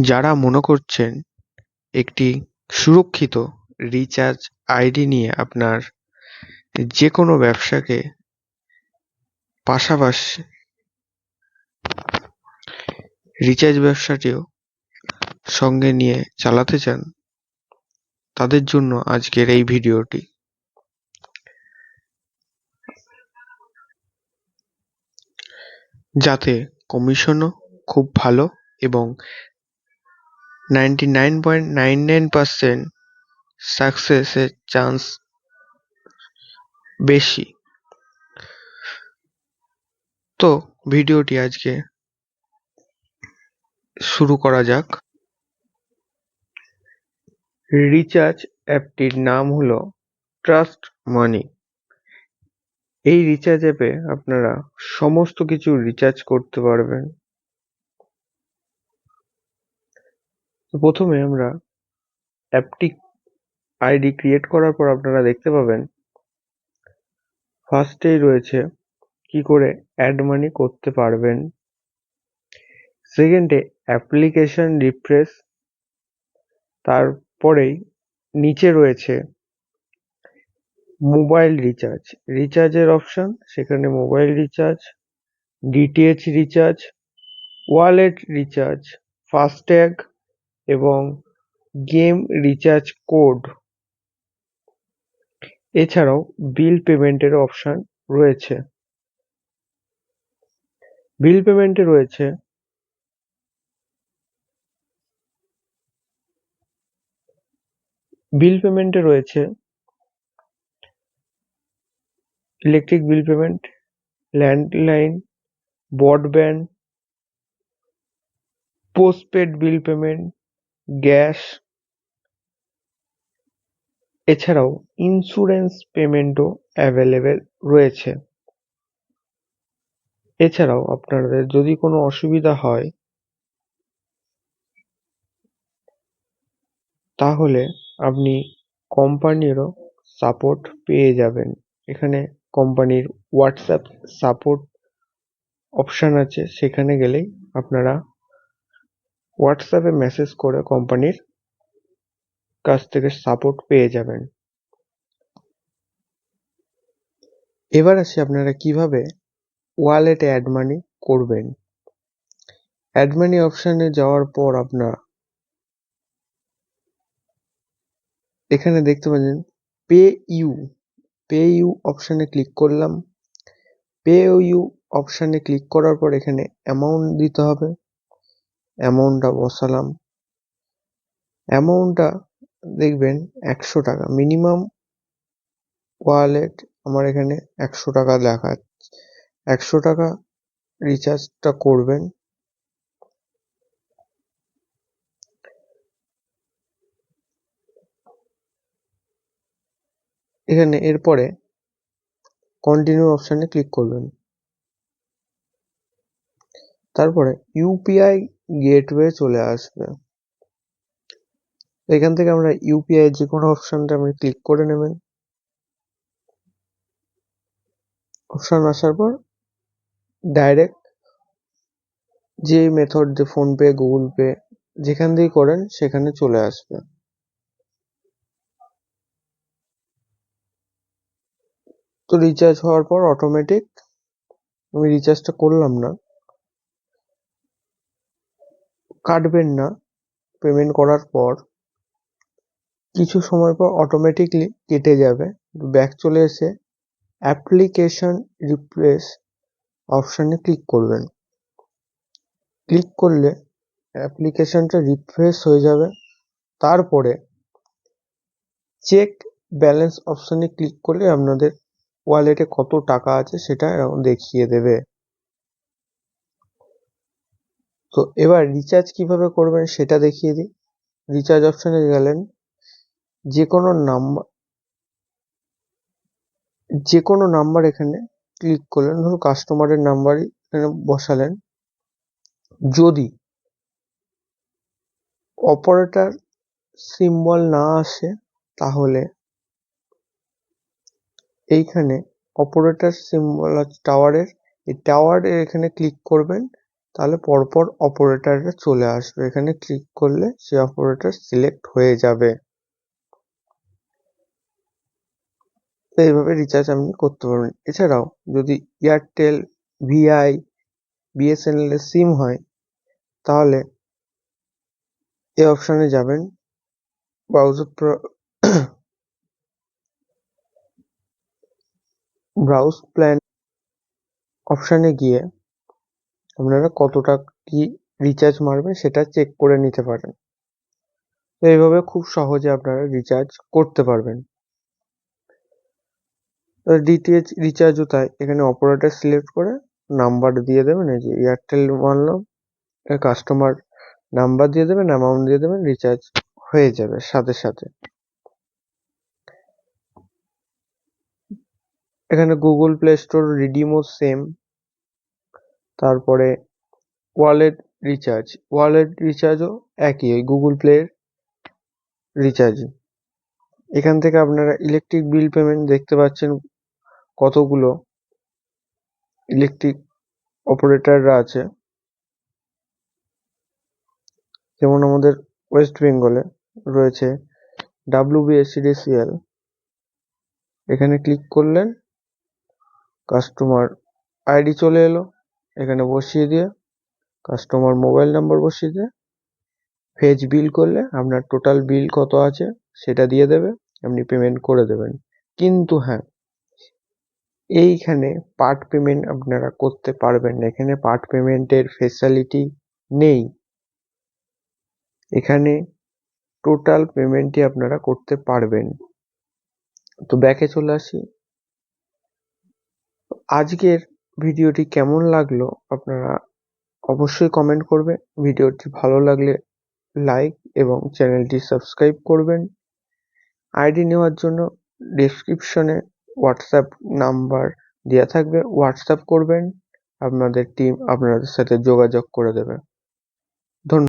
যারা মনে করছেন একটি সুরক্ষিত রিচার্জ আইডি নিয়ে আপনার যে কোনো ব্যবসাকে পাশাপাশি রিচার্জ ব্যবসাটিও সঙ্গে নিয়ে চালাতে চান, তাদের জন্য আজকের এই ভিডিওটি। যাতে কমিশনও খুব ভালো এবং ninety nine point nine nine percent সাকসেসের chance বেশি। তো ভিডিওটি আজকে শুরু করা যাক। রিচার্জ অ্যাপটির নাম হলো ট্রাস্ট মানি। এই রিচার্জ অ্যাপে আপনারা সমস্ত কিছু রিচার্জ করতে পারবেন। প্রথমে আমরা অ্যাপটি আইডি ক্রিয়েট করার পর আপনারা দেখতে পাবেন, ফার্স্টেই রয়েছে কি করে অ্যাড মানি করতে পারবেন। সেকেন্ডে অ্যাপ্লিকেশন রিফ্রেশ, তারপরেই নিচে রয়েছে মোবাইল রিচার্জ। রিচার্জের অপশান, সেখানে mobile recharge, DTH recharge, wallet recharge, FASTag এবং গেম রিচার্জ কোড এছাড়াও বিল পেমেন্টের অপশান রয়েছে। বিল পেমেন্টে রয়েছে বিল পেমেন্টে রয়েছে electric bill payment landline broadband postpaid bill payment gas, এছাড়াও ইন্স্যুরেন্স পেমেন্টও অ্যাভেলেবেল রয়েছে। এছাড়াও আপনাদের যদি কোনো অসুবিধা হয়, তাহলে আপনি কোম্পানিরও সাপোর্ট পেয়ে যাবেন। এখানে কোম্পানির হোয়াটসঅ্যাপ সাপোর্ট অপশান আছে, সেখানে গেলেই আপনারা হোয়াটসঅ্যাপে মেসেজ করে কোম্পানির কাছ থেকে সাপোর্ট পেয়ে যাবেন। এবার আসি আপনারা কীভাবে ওয়ালেটে অ্যাড মানি করবেন। অ্যাড মানি অপশানে যাওয়ার পর আপনার এখানে দেখতে পাচ্ছেন পে ইউ পে ইউ অপশানে ক্লিক করলাম। পে ইউ অপশানে ক্লিক করার পর এখানে অ্যামাউন্ট দিতে হবে। অ্যামাউন্টটা বসালাম। অ্যামাউন্টটা দেখবেন একশো টাকা। মিনিমাম ওয়ালেট আমার এখানে একশো টাকা দেখাচ্ছে একশো টাকা রিচার্জটা করবেন। এখানে এরপরে কন্টিনিউ অপশানে ক্লিক করবেন। তারপরে ইউপিআই গেটওয়ে চলে আসবে। এখান থেকে আমরা ইউপিআই যে কোনো অপশানটা আপনি ক্লিক করে নেবেন। অপশান আসার পর ডাইরেক্ট যে মেথড যে ফোনপে গুগল পে যেখান দিয়ে করেন সেখানে চলে আসবে। তো রিচার্জ হওয়ার পর অটোমেটিক আমি রিচার্জটা করলাম না। কাটবেন না। পেমেন্ট করার পর কিছু সময় পর অটোমেটিকলি কেটে যাবে। ব্যাক চলে এসে অ্যাপ্লিকেশন রিপ্লেস অপশানে ক্লিক করবেন। ক্লিক করলে অ্যাপ্লিকেশনটা রিফ্রেশ হয়ে যাবে। তারপরে চেক ব্যালেন্স অপশানে ক্লিক করলে আপনাদের ওয়ালেটে কত টাকা আছে সেটা দেখিয়ে দেবে। তো এবার রিচার্জ কীভাবে করবেন সেটা দেখিয়ে দিই। রিচার্জ অপশানে গেলেন। যে কোনো নাম্বার যে কোনো নাম্বার এখানে ক্লিক করলেন। ধরুন কাস্টমারের নাম্বারই এখানে বসালেন। যদি অপারেটর সিম্বল না আসে, তাহলে এইখানে অপারেটর সিম্বল টাওয়ারের এই টাওয়ারে এখানে ক্লিক করবেন। তাহলে পরপর অপারেটররা চলে আসবে। এখানে ক্লিক করলে সে অপারেটর সিলেক্ট হয়ে যাবে। তো এইভাবে রিচার্জ আপনি করতে পারবেন। এছাড়াও যদি এয়ারটেল ভিআই বিএসএনএল এর সিম হয়, তাহলে এই অপশানে যাবেন। ব্রাউজার ব্রাউজ প্ল্যান অপশানে গিয়ে আপনারা কতটা কি রিচার্জ মারবেন সেটা চেক করে নিতে পারেন। তো এইভাবে খুব সহজে আপনারা রিচার্জ করতে পারবেন। ডিটিএইচ রিচার্জও তাই। এখানে অপারেটর সিলেক্ট করে নাম্বার দিয়ে দেবেন, এই যে এয়ারটেল মানলাম কাস্টমার নাম্বার দিয়ে দেবেন অ্যামাউন্ট দিয়ে দেবেন রিচার্জ হয়ে যাবে সাথে সাথে। এখানে গুগল প্লে স্টোর রিডিমও সেম তারপরে ওয়ালেট রিচার্জ, ওয়ালেট রিচার্জও একই, ওই গুগল প্লের রিচার্জই এখান থেকে আপনারা ইলেকট্রিক বিল পেমেন্ট দেখতে পাচ্ছেন কতগুলো ইলেকট্রিক অপারেটররা আছে। যেমন আমাদের ওয়েস্ট বেঙ্গলে রয়েছে ডাব্লিউবিএসসিডিসিএল এখানে ক্লিক করলেন, কাস্টমার আইডি চলে এলো। এখানে বসিয়ে দিয়ে কাস্টমার মোবাইল নাম্বার বসিয়ে দিয়ে ফেজ বিল করলে আপনার টোটাল বিল কত আছে সেটা দিয়ে দেবে, আপনি পেমেন্ট করে দেবেন। কিন্তু হ্যাঁ এইখানে পার্ট পেমেন্ট আপনারা করতে পারবেন না। এখানে পার্ট পেমেন্টের ফেসিলিটি নেই। এখানে টোটাল পেমেন্টই আপনারা করতে পারবেন। তো ব্যাকে চলে আসি। আজকের ভিডিওটি কেমন লাগল আপনারা অবশ্যই কমেন্ট করবে ভিডিওটি ভালো লাগলে লাইক এবং চ্যানেলটি সাবস্ক্রাইব করবেন। আইডি নেওয়ার জন্য ডিসক্রিপশনে হোয়াটসঅ্যাপ নাম্বার দেওয়া থাকবে। হোয়াটসঅ্যাপ করবেন, আপনাদের টিম আপনাদের সাথে যোগাযোগ করে দেবে। ধন্যবাদ।